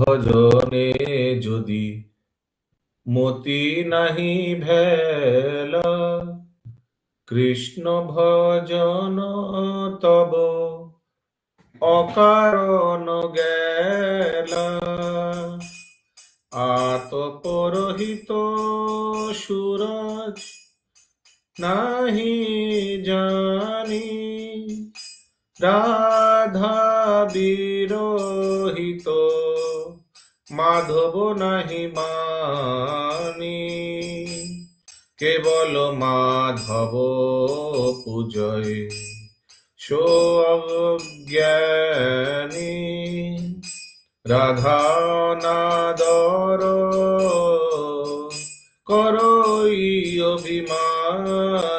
ভজনে যদি মতি নাহি ভেলা, কৃষ্ণ ভজন তব অকারণ গেলা। আতপরহিত সুরজ নাহি জানি, রাধা বিরহিত। মাধব নাহি মানি। কেবল মাধব পূজয় সো অজ্ঞানী। রাধা নাদর করই অভিমানী।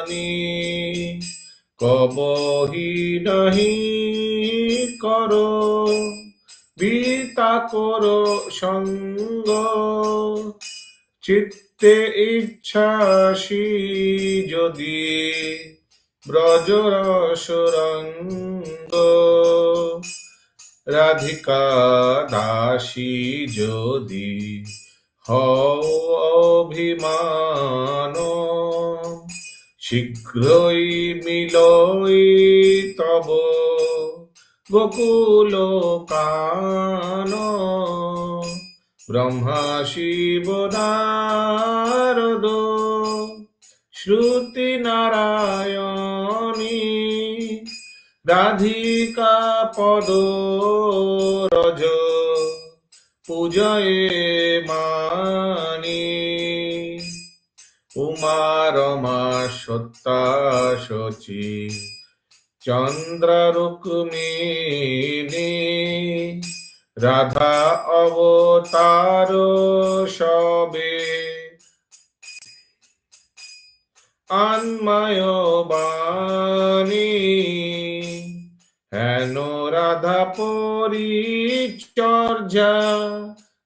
কবহি নাহি করো, বিতা করো সঙ্গ। চিত্তে ইচ্ছাসি যদি ব্রজরসরঙ্গ রাধিকা দাসী যদি হও অভিমান। শীঘ্রই মিলই তব গোকুল কান ব্রহ্মা শিব শ্রুতি নারায়ণী, রাধিকা পদ রজ, পূজয়ে মানি। উমা রমা সত্তা শচী চন্দ্র রুক্মিণী রাধা অবতার সবে আন্ময় বাণী হেন রাধা পরিচর্যা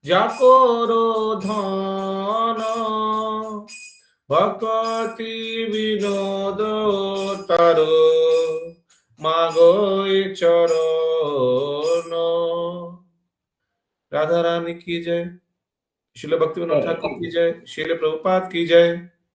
যা করো ধন ভকতি বিনোদ তার মাগই চরণ। রাধা রানী কি যায় শিল ভক্তি হ্যাঁ, ঠাকুর কি যায় শিল প্রভুপাত কি যায়